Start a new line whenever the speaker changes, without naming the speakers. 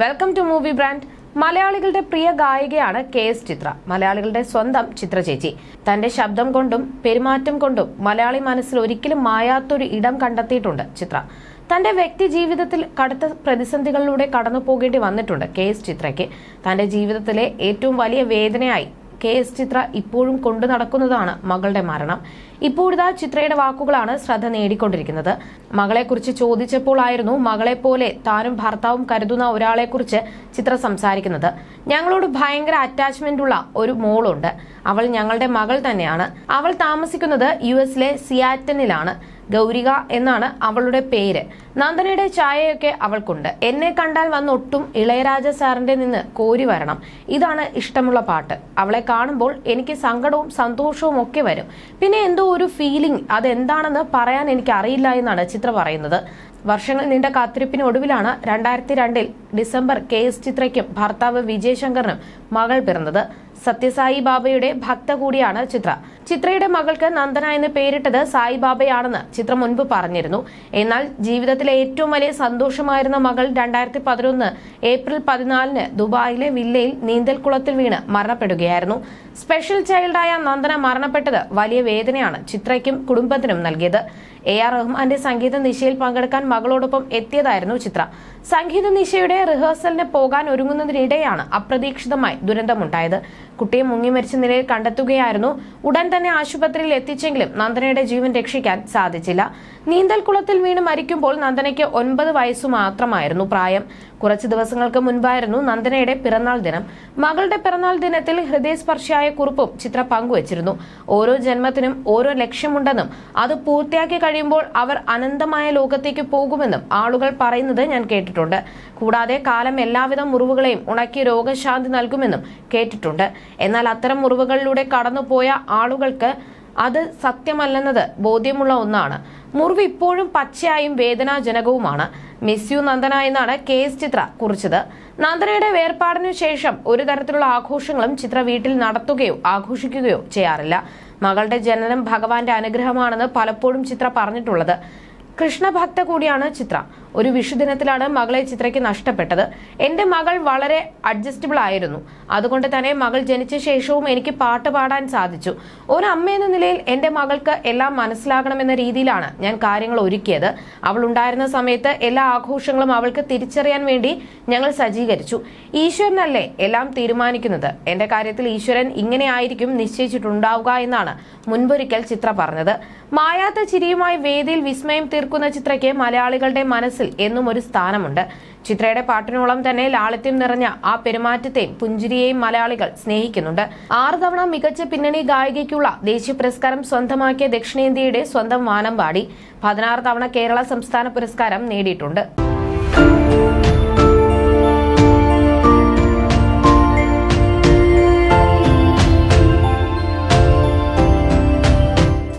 Welcome to movie brand മലയാളികളുടെ പ്രിയ ഗായികയാണ് K S ചിത്ര. മലയാളികളുടെ സ്വന്തം ചിത്ര ചേച്ചി. തന്റെ ശബ്ദം കൊണ്ടും പെരുമാറ്റം കൊണ്ടും മലയാളി മനസ്സിൽ ഒരിക്കലും മായാത്തൊരു ഇടം കണ്ടെത്തിയിട്ടുണ്ട് ചിത്ര. തന്റെ വ്യക്തി ജീവിതത്തിൽ കടുത്ത പ്രതിസന്ധികളിലൂടെ കടന്നു പോകേണ്ടി വന്നിട്ടുണ്ട് കെ എസ് ചിത്രയ്ക്ക്. തന്റെ ജീവിതത്തിലെ ഏറ്റവും വലിയ വേദനയായി കെ എസ് ചിത്ര ഇപ്പോഴും കൊണ്ടു നടക്കുന്നതാണ് മകളുടെ മരണം. ഇപ്പോഴിതാ ചിത്രയുടെ വാക്കുകളാണ് ശ്രദ്ധ നേടിക്കൊണ്ടിരിക്കുന്നത്. മകളെക്കുറിച്ച് മകളെ പോലെ താനും ഭർത്താവും കരുതുന്ന ഒരാളെക്കുറിച്ച് ചിത്ര സംസാരിക്കുന്നത്. ഞങ്ങളോട് ഭയങ്കര അറ്റാച്ച്മെന്റ് ഉള്ള ഒരു മോളുണ്ട്. അവൾ ഞങ്ങളുടെ മകൾ തന്നെയാണ്. അവൾ താമസിക്കുന്നത് യു എസിലെ സിയാറ്റനിലാണ് ഗൗരിക എന്നാണ് അവളുടെ പേര്. നന്ദനയുടെ ചായയൊക്കെ അവൾക്കുണ്ട്. എന്നെ കണ്ടാൽ വന്നൊട്ടും ഇളയരാജ സാറിന്റെ നിന്ന് കോരി വരണം. ഇതാണ് ഇഷ്ടമുള്ള പാട്ട്. അവളെ കാണുമ്പോൾ എനിക്ക് സങ്കടവും സന്തോഷവും ഒക്കെ വരും. പിന്നെ എന്തോ ഒരു ഫീലിംഗ് അതെന്താണെന്ന് പറയാൻ എനിക്ക് അറിയില്ല എന്നാണ് ചിത്ര പറയുന്നത്. വർഷങ്ങൾ നീണ്ട കാത്തിരിപ്പിന് ഒടുവിലാണ് രണ്ടായിരത്തി രണ്ടിൽ ഡിസംബർ കെ എസ് ചിത്രയ്ക്കും ഭർത്താവ് വിജയശങ്കറിനും മകൾ പിറന്നത്. സത്യസായി ബാബയുടെ ഭക്ത കൂടിയാണ് ചിത്ര. ചിത്രയുടെ മകൾക്ക് നന്ദന എന്ന് പേരിട്ടത് സായിബാബയാണെന്ന് ചിത്രം മുൻപ് പറഞ്ഞിരുന്നു. എന്നാൽ ജീവിതത്തിലെ ഏറ്റവും വലിയ സന്തോഷമായിരുന്ന മകൾ രണ്ടായിരത്തി പതിനൊന്ന് ഏപ്രിൽ പതിനാലിന് ദുബായിലെ വില്ലയിൽ നീന്തൽക്കുളത്തിൽ വീണ് മരണപ്പെടുകയായിരുന്നു. സ്പെഷ്യൽ ചൈൽഡായ നന്ദന മരണപ്പെട്ടത് വലിയ വേദനയാണ് ചിത്രയ്ക്കും കുടുംബത്തിനും നൽകിയത്. എ ആർ റഹ്മാന്റെ സംഗീത നിശയിൽ പങ്കെടുക്കാൻ മകളോടൊപ്പം എത്തിയതായിരുന്നു ചിത്ര. സംഗീത നിശയുടെ റിഹേഴ്സലിന് പോകാൻ ഒരുങ്ങുന്നതിനിടെയാണ് അപ്രതീക്ഷിതമായി ദുരന്തമുണ്ടായത്. കുട്ടിയെ മുങ്ങി മരിച്ച നിലയിൽ കണ്ടെത്തുകയായിരുന്നു. ഉടൻ തന്നെ ആശുപത്രിയിൽ എത്തിച്ചെങ്കിലും നന്ദനയുടെ ജീവൻ രക്ഷിക്കാൻ സാധിച്ചില്ല. നീന്തൽക്കുളത്തിൽ വീണ് മരിക്കുമ്പോൾ നന്ദനയ്ക്ക് ഒൻപത് വയസ്സു മാത്രമായിരുന്നു പ്രായം. കുറച്ച് ദിവസങ്ങൾക്ക് മുൻപായിരുന്നു നന്ദനയുടെ പിറന്നാൾ ദിനം. മകളുടെ പിറന്നാൾ ദിനത്തിൽ ഹൃദയസ്പർശിയായ കുറിപ്പും ചിത്ര പങ്കുവച്ചിരുന്നു. ഓരോ ജന്മത്തിനും ഓരോ ലക്ഷ്യമുണ്ടെന്നും അത് പൂർത്തിയാക്കി കഴിയുമ്പോൾ അവർ അനന്തമായ ലോകത്തേക്ക് പോകുമെന്നും ആളുകൾ പറയുന്നത് ഞാൻ കേട്ടിട്ടുണ്ട്. കൂടാതെ കാലം എല്ലാവിധ മുറിവുകളെയും ഉണക്കി രോഗശാന്തി നൽകുമെന്നും കേട്ടിട്ടുണ്ട്. എന്നാൽ അത്തരം മുറിവുകളിലൂടെ കടന്നുപോയ ആളുകൾക്ക് അത് സത്യമല്ലെന്നത് ബോധ്യമുള്ള ഒന്നാണ്. മുറിവ് ഇപ്പോഴും പച്ചയായും വേദനാജനകവുമാണ്. മിസ് യു നന്ദന എന്നാണ് കെ എസ് ചിത്ര കുറിച്ചത്. നന്ദനയുടെ വേർപാടിനു ശേഷം ഒരു തരത്തിലുള്ള ആഘോഷങ്ങളും ചിത്ര വീട്ടിൽ നടത്തുകയോ ആഘോഷിക്കുകയോ ചെയ്യാറില്ല. മകളുടെ ജനനം ഭഗവാന്റെ അനുഗ്രഹമാണെന്ന് പലപ്പോഴും ചിത്ര പറഞ്ഞിട്ടുള്ളത്. കൃഷ്ണഭക്ത കൂടിയാണ് ചിത്ര. ഒരു വിഷുദിനത്തിലാണ് മകളെ ചിത്രയ്ക്ക് നഷ്ടപ്പെട്ടത്. എന്റെ മകൾ വളരെ അഡ്ജസ്റ്റബിൾ ആയിരുന്നു. അതുകൊണ്ട് തന്നെ മകൾ ജനിച്ച ശേഷവും എനിക്ക് പാട്ട് പാടാൻ സാധിച്ചു. ഒരു അമ്മ എന്ന നിലയിൽ എന്റെ മകൾക്ക് എല്ലാം മനസ്സിലാകണമെന്ന രീതിയിലാണ് ഞാൻ കാര്യങ്ങൾ ഒരുക്കിയത്. അവൾ ഉണ്ടായിരുന്ന സമയത്ത് എല്ലാ ആഘോഷങ്ങളും അവൾക്ക് തിരിച്ചറിയാൻ വേണ്ടി ഞങ്ങൾ സജ്ജീകരിച്ചു. ഈശ്വരനല്ലേ എല്ലാം തീരുമാനിക്കുന്നത്? എന്റെ കാര്യത്തിൽ ഈശ്വരൻ ഇങ്ങനെ ആയിരിക്കും നിശ്ചയിച്ചിട്ടുണ്ടാവുക എന്നാണ് മുൻപൊരിക്കൽ ചിത്ര പറഞ്ഞത്. മായാത്ത ചിരിയുമായി വേദിയിൽ വിസ്മയം തീർക്കുന്ന ചിത്രയ്ക്ക് മലയാളികളുടെ മനസ്സിൽ എന്നും ഒരു സ്ഥാനമുണ്ട്. ചിത്രയുടെ പാട്ടിനോളം തന്നെ ലാളിത്യം നിറഞ്ഞ ആ പെരുമാറ്റത്തെയും പുഞ്ചിരിയെയും മലയാളികൾ സ്നേഹിക്കുന്നുണ്ട്. ആറു തവണ മികച്ച പിന്നണി ഗായികയ്ക്കുള്ള ദേശീയ പുരസ്കാരം സ്വന്തമാക്കിയ ദക്ഷിണേന്ത്യയുടെ സ്വന്തം വാനമ്പാടി പതിനാറ് തവണ കേരള സംസ്ഥാന പുരസ്കാരം നേടിയിട്ടുണ്ട്.